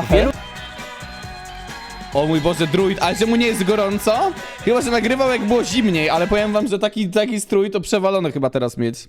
Wielu O mój Boże, druid, ale że mu nie jest gorąco? Chyba, że nagrywał jak było zimniej, ale powiem wam, że taki, taki strój to przewalony chyba teraz mieć.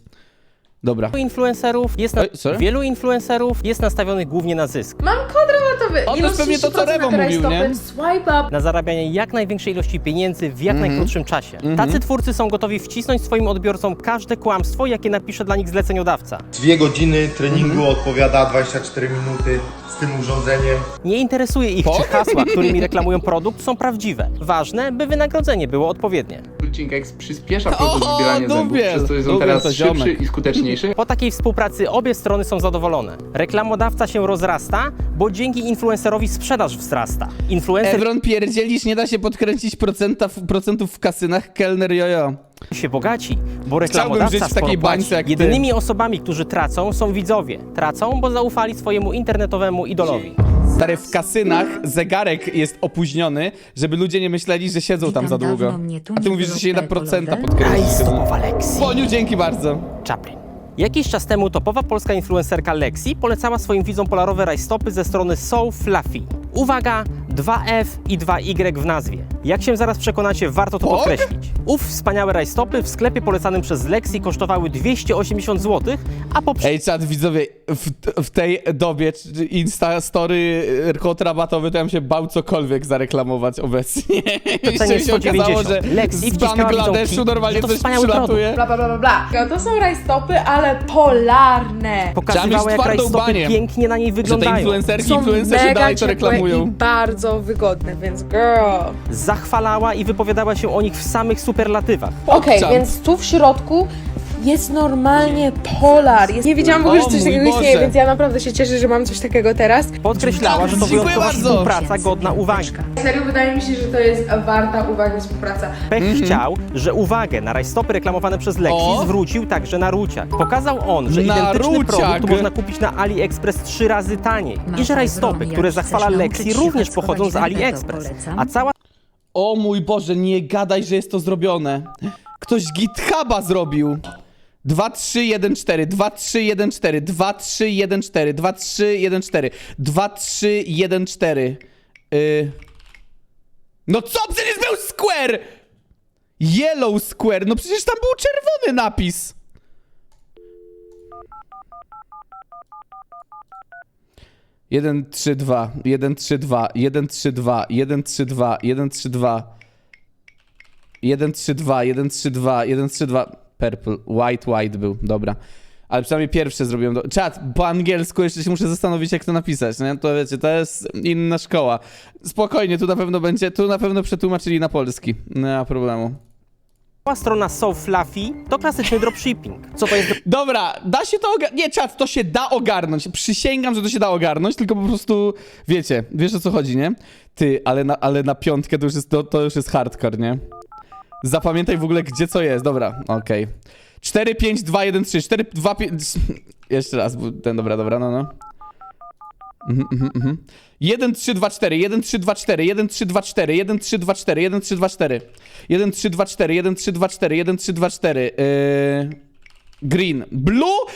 Dobra. influencerów jest na... Oj, sorry? Wielu influencerów jest nastawionych głównie na zysk. Mam kod rabatowy. O, to jest pewnie to, co 30% Rewo na mówił, nie? Swipe up. na zarabianie jak największej ilości pieniędzy w jak Mhm. najkrótszym czasie. Tacy twórcy są gotowi wcisnąć swoim odbiorcom każde kłamstwo, jakie napisze dla nich zleceniodawca. Dwie godziny treningu Mhm. odpowiada 24 minuty z tym urządzeniem. Nie interesuje ich, czy hasła, którymi reklamują produkt, są prawdziwe. Ważne, by wynagrodzenie było odpowiednie. Cinkex przyspiesza proces O, zbierania zębów, dubiel! przez co jest on Dubiel teraz szybszy ziomek. i skuteczniejszy. Po takiej współpracy obie strony są zadowolone. Reklamodawca się rozrasta, bo dzięki influencerowi sprzedaż wzrasta. Influencer Evron pierdzielisz, nie da się podkręcić procenta, procentów w kasynach, kelner jojo. się bogaci, bo żyć reklamodawca w takiej bańce jak ty. Jedynymi osobami, którzy tracą są widzowie. Tracą, bo zaufali swojemu internetowemu idolowi. Stary, w kasynach zegarek jest opóźniony, żeby ludzie nie myśleli, że siedzą tam za długo. A ty mówisz, że się nie da procenta podkręcić. Rajstopowa Lexi. Boniu, dzięki bardzo. Chaplin. Jakiś czas temu topowa polska influencerka Lexi polecała swoim widzom polarowe rajstopy ze strony So Fluffy. Uwaga, 2F i 2Y w nazwie. Jak się zaraz przekonacie, warto to podkreślić. Ów wspaniałe rajstopy w sklepie polecanym przez Lexi kosztowały 280 zł, a po Ej, czad, widzowie, w, w tej dobie czy Insta Story y, kod rabatowy, to ja bym się bał cokolwiek zareklamować obecnie. Przecenie Jeszcze się okazało, 190. że Lexi z wciskała Bangladeszu widzom normalnie to coś wspaniały przylatuje. Bla, bla, bla, bla, bla. To są rajstopy, ale polarne. pokazywała, mieć jak twardą rajstopy banię. pięknie na niej Że te wyglądają. influencerki, Są influencerzy mega dalej to ciepłe i reklamują. bardzo wygodne, więc girl. Zachwalała i wypowiadała się o nich w samych superlatywach. Okej, więc tu w środku jest normalnie polar. Jest... Nie wiedziałam w ogóle, O że coś mój takiego istnieje, Boże. więc ja naprawdę się cieszę, że mam coś takiego teraz. Podkreślała, że to Dziękuję wyjątkowa bardzo. współpraca godna uwagi. Serio, wydaje mi się, że to jest warta uwagi współpraca. Pech chciał, że uwagę na rajstopy reklamowane przez Lexi Mhm. O! zwrócił także na Ruciak. Pokazał on, że Na identyczny Ruciak. produkt można kupić na AliExpress trzy razy taniej. I że rajstopy, które jak zachwala chcesz Lexi, nauczyć się również pochodzą z to AliExpress. polecam. A cała O mój Boże, nie gadaj, że jest to zrobione. Ktoś GitHuba zrobił. 2, 3, 1, 4, 2, 3, 1, 4, 2, 3, 1, 4, 2, 3, 1, 4, 2, 3, 1, 4. Yy... No co? Przecież był square! Yellow square, no przecież tam był czerwony napis. Jeden, trzy, dwa, jeden, trzy, dwa, jeden, trzy, dwa, jeden, trzy, dwa, jeden, trzy, dwa. 1, 3, 2, 1, 3, 2, 1, 3, 2. Purple, white, white był, dobra. Ale przynajmniej pierwsze zrobiłem. Do... Czat, po angielsku jeszcze się muszę zastanowić, jak to napisać, nie? To wiecie, to jest inna szkoła. Spokojnie, tu na pewno będzie, tu na pewno przetłumaczyli na polski. Nie ma problemu. Strona So Fluffy to klasyczny dropshipping. Co to jest Dobra, da się to ogarnąć. Nie, czat, to się da ogarnąć. Przysięgam, że to się da ogarnąć, tylko po prostu, wiecie, wiesz o co chodzi, nie? Ty, ale na, ale na piątkę to już jest, to, to już jest hardcore, nie? Zapamiętaj w ogóle, gdzie co jest. Dobra, okej. 4, 5, 2, 1, 3, 4, 2, 5... Jeszcze raz, ten, dobra, dobra, no, no. Mhm, mhm, mhm. 1, 3, 2, 4, 1, 3, 2, 4, 1, 3, 2, 4, 1, 3, 2, 4, 1, 3, 2, 4, 1, 3, 2, 4, 1, 3, 2, 4, 1, 3, 2, 4, yy... Green. Blue?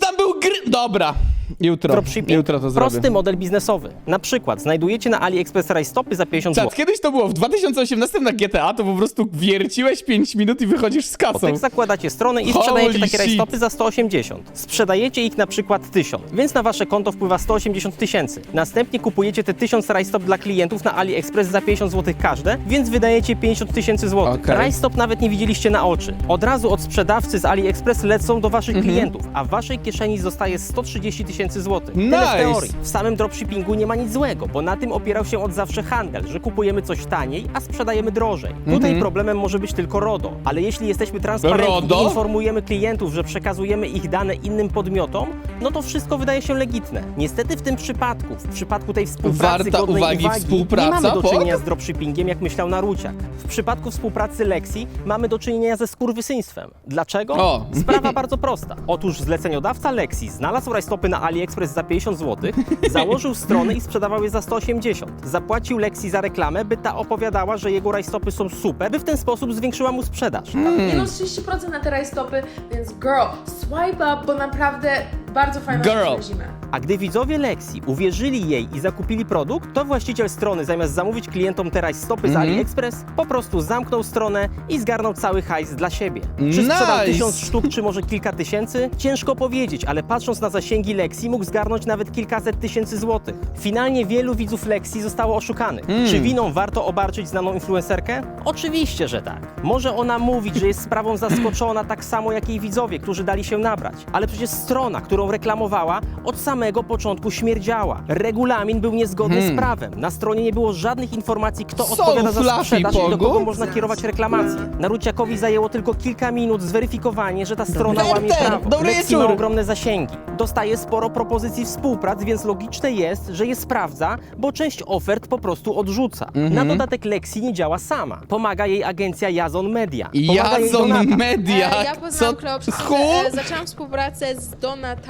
Tam był green. Dobra. Jutro. dropshipping? Jutro to zrobię. Prosty model biznesowy. Na przykład znajdujecie na AliExpress rajstopy za 50 zł. Czad, kiedyś to było w 2018 na GTA, to po prostu wierciłeś 5 minut i wychodzisz z kasą. Tak zakładacie stronę i Holy sprzedajecie takie shit. rajstopy za 180. Sprzedajecie ich na przykład 1000, więc na wasze konto wpływa 180 tysięcy. Następnie kupujecie te 1000 rajstop dla klientów na AliExpress za 50 zł każde, więc wydajecie 50 tysięcy złotych. Okej. Rajstop nawet nie widzieliście na oczy. Od razu od sprzedawcy z AliExpress lecą do waszych Mhm. klientów, a w waszej kieszeni zostaje 130 tysięcy złotych. Nice. Tyle w teorii. W samym dropshippingu nie ma nic złego, bo na tym opierał się od zawsze handel, że kupujemy coś taniej, a sprzedajemy drożej. Tutaj Mhm. problemem może być tylko RODO, ale jeśli jesteśmy transparentni RODO? i informujemy klientów, że przekazujemy ich dane innym podmiotom, no to wszystko wydaje się legitne. Niestety w tym przypadku, w przypadku tej współpracy Warta godnej uwagi współpraca, nie mamy do czynienia z dropshippingiem, jak myślał Naruciak. W przypadku współpracy Lexi mamy do czynienia ze skurwysyństwem. Dlaczego? O. Sprawa bardzo prosta. Otóż zleceniodawca Lexi znalazł rajstopy na AliExpress za 50 zł, założył stronę i sprzedawał je za 180. Zapłacił Lexi za reklamę, by ta opowiadała, że jego rajstopy są super, by w ten sposób zwiększyła mu sprzedaż. Minus 30% na te rajstopy, więc girl, swipe up, bo naprawdę Bardzo fajna Girl. zimę. A gdy widzowie Lexi uwierzyli jej i zakupili produkt, to właściciel strony zamiast zamówić klientom teraz stopy z Mhm. AliExpress, po prostu zamknął stronę i zgarnął cały hajs dla siebie. Czy sprzedał Nice. tysiąc sztuk, czy może kilka tysięcy? Ciężko powiedzieć, ale patrząc na zasięgi Lexi mógł zgarnąć nawet kilkaset tysięcy złotych. Finalnie wielu widzów Lexi zostało oszukanych. Mm. Czy winą warto obarczyć znaną influencerkę? Oczywiście, że tak. Może ona mówić, że jest sprawą zaskoczona tak samo jak jej widzowie, którzy dali się nabrać. Ale przecież strona, którą reklamowała, od samego początku śmierdziała. Regulamin był niezgodny z prawem. Na stronie nie było żadnych informacji, kto Hmm. So odpowiada za fluffy, sprzedaż i do kogo można kierować reklamacje. Naruciakowi zajęło tylko kilka minut zweryfikowanie, że ta strona Werter, łamie prawo. dobry Lexi ma ogromne zasięgi. Dostaje sporo propozycji współprac, więc logiczne jest, że je sprawdza, bo część ofert po prostu odrzuca. Mhm. Na dodatek Lexi nie działa sama. Pomaga jej agencja Jazon Media. Pomaga jej Jazon Donata. Media. E, ja poznałam Co? Kleopsy, Hu? e, zaczęłam współpracę z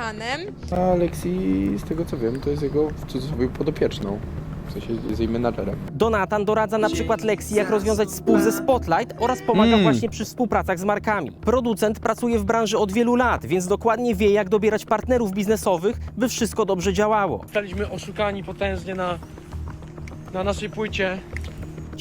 Donatanem. A Alexi, z tego co wiem, to jest jego w cudzysłowie podopieczną. W sensie jest jej menadżerem. Donatan doradza na przykład Lexi, jak rozwiązać spół ze Spotlight oraz pomaga Mm. właśnie przy współpracach z markami. Producent pracuje w branży od wielu lat, więc dokładnie wie, jak dobierać partnerów biznesowych, by wszystko dobrze działało. Zostaliśmy oszukani potężnie na, na naszej płycie.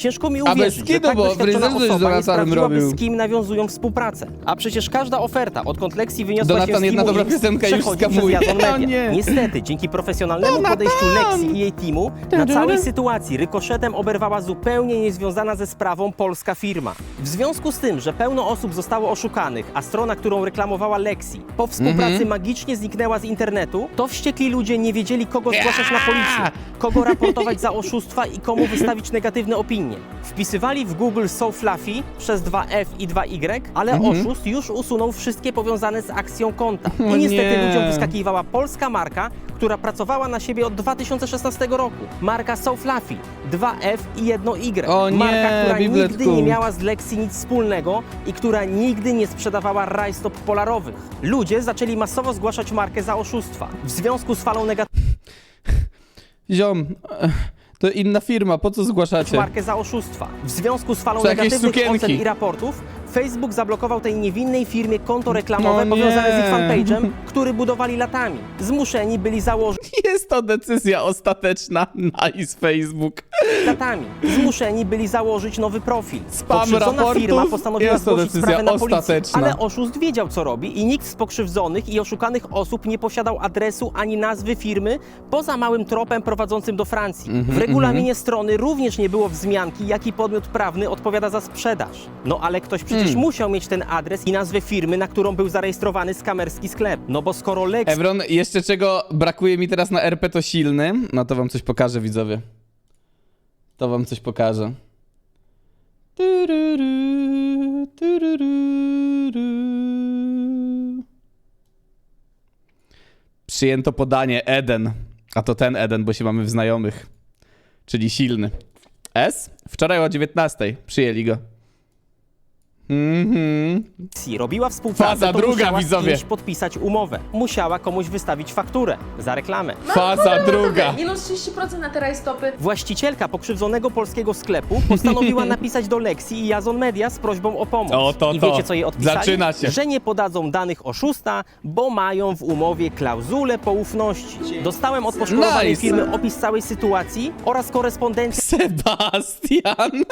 Ciężko mi A bez uwierzyć, że tak bo doświadczona coś z osoba nie Donatanem sprawdziłaby, robił. z kim nawiązują współpracę. A przecież każda oferta, odkąd Lexi wyniosła Donatan, się z jedna Teamu dobra X, piosenka już przechodzi przez skamuje. O Media. nie. Niestety, dzięki profesjonalnemu podejściu Lexi i jej teamu, na całej sytuacji rykoszetem oberwała zupełnie niezwiązana ze sprawą polska firma. W związku z tym, że pełno osób zostało oszukanych, a strona, którą reklamowała Lexi, po współpracy Mhm. magicznie zniknęła z internetu, to wściekli ludzie nie wiedzieli, kogo zgłaszać na policję, kogo raportować za oszustwa i komu wystawić negatywne opinie. Wpisywali w Google So Fluffy przez 2F i 2Y, ale oszust już usunął wszystkie powiązane z akcją konta. I Mhm. Niestety nie. ludziom wyskakiwała polska marka, która pracowała na siebie od 2016 roku. Marka So Fluffy, 2F i 1Y. O nie, marka, która bibletku. nigdy nie miała z Lexi nic wspólnego i która nigdy nie sprzedawała rajstop polarowych. Ludzie zaczęli masowo zgłaszać markę za oszustwa. W związku z falą negatywnych Ziom, eh, to inna firma, po co zgłaszacie? markę za oszustwa. W związku z falą jakieś negatywnych sukienki. ocen i raportów, Facebook zablokował tej niewinnej firmie konto reklamowe No powiązane z ich fanpage'em, który budowali latami. Zmuszeni byli założyć Jest to decyzja ostateczna. Nice, Facebook. latami. Zmuszeni byli założyć nowy profil. Spam Pokrzywdzona raportów firma postanowiła jest to zgłosić decyzja sprawę na policję, ostateczna. ale oszust wiedział co robi i nikt z pokrzywdzonych i oszukanych osób nie posiadał adresu ani nazwy firmy poza małym tropem prowadzącym do Francji. Mhm, w regulaminie strony również nie było wzmianki, jaki podmiot prawny odpowiada za sprzedaż. No ale ktoś przecież Hmm. musiał mieć ten adres i nazwę firmy, na którą był zarejestrowany skamerski sklep. No bo skoro Lex Evron, jeszcze czego brakuje mi teraz na RP to silny. No to wam coś pokażę, widzowie. To wam coś pokażę. Tururu, tururu. Przyjęto podanie Eden. A to ten Eden, bo się mamy w znajomych. Czyli silny. S? Wczoraj o 19 przyjęli go. Mhm. Lexi robiła współpracę, Faza to druga, musiała z widzowie. kimś podpisać umowę. Musiała komuś wystawić fakturę za reklamę. Faza druga. Minus 30% na te rajstopy. Właścicielka pokrzywdzonego polskiego sklepu postanowiła napisać do Lexi i Jazon Media z prośbą o pomoc. O, to, I to. wiecie, co jej odpisali? Zaczyna się. Że nie podadzą danych oszusta, bo mają w umowie klauzulę poufności. Dostałem od poszkodowanej Nice. firmy opis całej sytuacji oraz korespondencję Sebastian.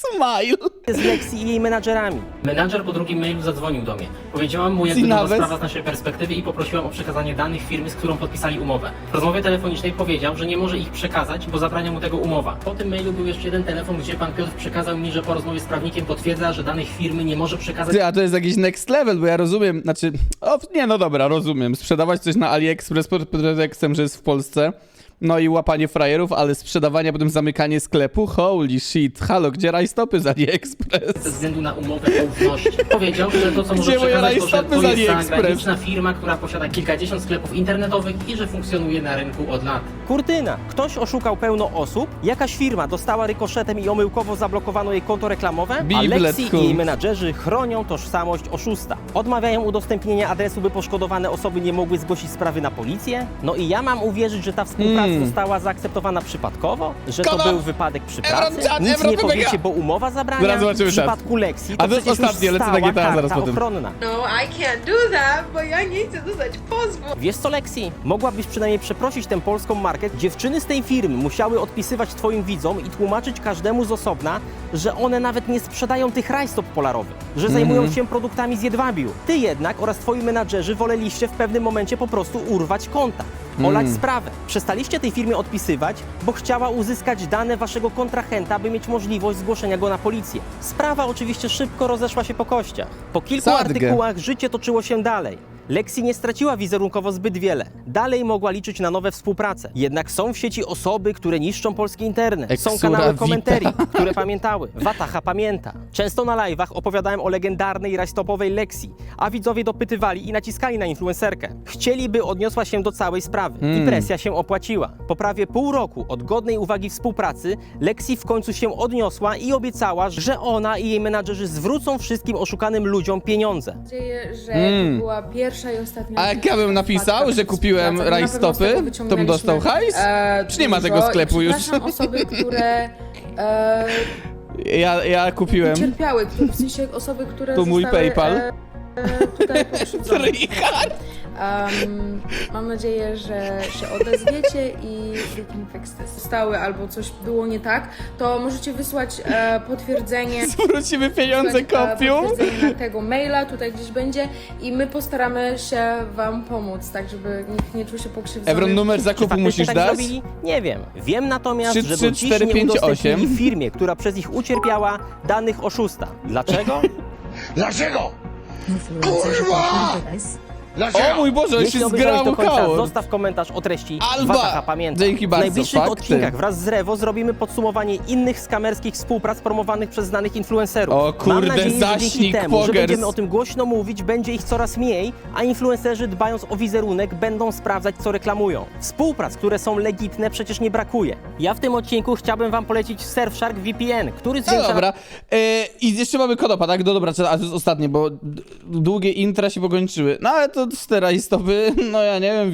Smile. z Lexi i jej menadżerami. Menadżer po drugim mailu zadzwonił do mnie. Powiedziałam mu, jak wygląda sprawa z naszej perspektywy i poprosiłam o przekazanie danych firmy, z którą podpisali umowę. W rozmowie telefonicznej powiedział, że nie może ich przekazać, bo zabrania mu tego umowa. Po tym mailu był jeszcze jeden telefon, gdzie pan Piotr przekazał mi, że po rozmowie z prawnikiem potwierdza, że danych firmy nie może przekazać Ty, a to jest jakiś next level, bo ja rozumiem, znaczy, o, nie, no dobra, rozumiem. Sprzedawać coś na AliExpress pod pretekstem, że jest w Polsce, no i łapanie frajerów, ale sprzedawanie, potem zamykanie sklepu, holy shit, halo, gdzie rajstopy z ze AliExpress? względu na umowę poufności. Powiedział, że to, co może Gdzie moje przekazać, to, że rajstopy to z jest AliExpress? zagraniczna firma, która posiada kilkadziesiąt sklepów internetowych i że funkcjonuje na rynku od lat. Kurtyna. Ktoś oszukał pełno osób, jakaś firma dostała rykoszetem i omyłkowo zablokowano jej konto reklamowe, a Biblet, Lexi i jej menadżerzy chronią tożsamość oszusta. Odmawiają udostępnienia adresu, by poszkodowane osoby nie mogły zgłosić sprawy na policję. No i ja mam uwierzyć, że ta współpraca Mm. została zaakceptowana przypadkowo? Że to był wypadek przy Evron pracy? Nic Evron nie PPK. powiecie, bo umowa zabrania? Zaraz zobaczymy w czat. przypadku Lexi to A to jest przecież już ostatnie, lecę na stała GTA zaraz karta potem. ochronna. No, I can't do that, bo ja nie chcę dostać pozwu. Wiesz co, Lexi? Mogłabyś przynajmniej przeprosić tę polską markę. Dziewczyny z tej firmy musiały odpisywać twoim widzom i tłumaczyć każdemu z osobna, że one nawet nie sprzedają tych rajstop polarowych, że zajmują się produktami z jedwabiu. Ty jednak oraz twoi menadżerzy woleliście w pewnym momencie po prostu urwać konta. Olać sprawę. Przestaliście tej firmie odpisywać, bo chciała uzyskać dane waszego kontrahenta, by mieć możliwość zgłoszenia go na policję. Sprawa oczywiście szybko rozeszła się po kościach. Po kilku Sadgę. artykułach życie toczyło się dalej. Lexi nie straciła wizerunkowo zbyt wiele. Dalej mogła liczyć na nowe współprace. Jednak są w sieci osoby, które niszczą polski internet. Są Eksura kanały vita. komentarii, które pamiętały. Wataha pamięta. Często na live'ach opowiadałem o legendarnej rajstopowej Lexi, a widzowie dopytywali i naciskali na influencerkę. Chcieli, by odniosła się do całej sprawy. I presja się opłaciła. Po prawie pół roku od godnej uwagi współpracy, Lexi w końcu się odniosła i obiecała, że ona i jej menadżerzy zwrócą wszystkim oszukanym ludziom pieniądze. Mam nadzieję, że Mm. to była pierwsza i ostatnia. A jak ja bym napisał, że kupiłem współpraca. Na pewno z rajstopy, tego to bym dostał hajs? e, Czy nie ma dużo tego sklepu już? przepraszam osoby, które e, Ja, ja kupiłem. cierpiały, w sensie osoby, które To mój zostały, PayPal. E, e, tutaj pokrzywdzone. Richard! Um, mam nadzieję, że się odezwiecie i we can fix this. Stały albo coś było nie tak, to możecie wysłać e, potwierdzenie. Zwrócimy pieniądze wysłać, e, kopią. Potwierdzenie na tego maila, tutaj gdzieś będzie i my postaramy się wam pomóc, tak żeby nikt nie czuł się pokrzywdzony. Evron, numer Czy zakupu faktycznie musisz tak dać? zrobili? Nie wiem. Wiem natomiast, Trzy, że trzy, dziś cztery, nie pięć, udostępnili osiem. firmie, która przez ich ucierpiała, danych oszusta. Dlaczego? Dlaczego? Kurwa! Dlaczego? O mój Boże, on Jeśli się obejrzałeś do końca, zgrało zostaw komentarz o treści Alba! Wataha pamięta. Dzięki bardzo, W najbliższych fakty. odcinkach wraz z Rewo zrobimy podsumowanie innych skamerskich współprac promowanych przez znanych influencerów. O kurde, Mam nadzieję, że dzięki zaśnik temu, że Pogers. będziemy o tym głośno mówić, będzie ich coraz mniej, a influencerzy dbając o wizerunek będą sprawdzać, co reklamują. Współprac, które są legitne, przecież nie brakuje. Ja w tym odcinku chciałbym wam polecić Surfshark VPN, który No zwiększa dobra. E, I jeszcze mamy kodopa, tak? No dobra, a to jest ostatnie, bo d- długie intra się pokończyły. No ale to te rajstopy, no ja nie wiem,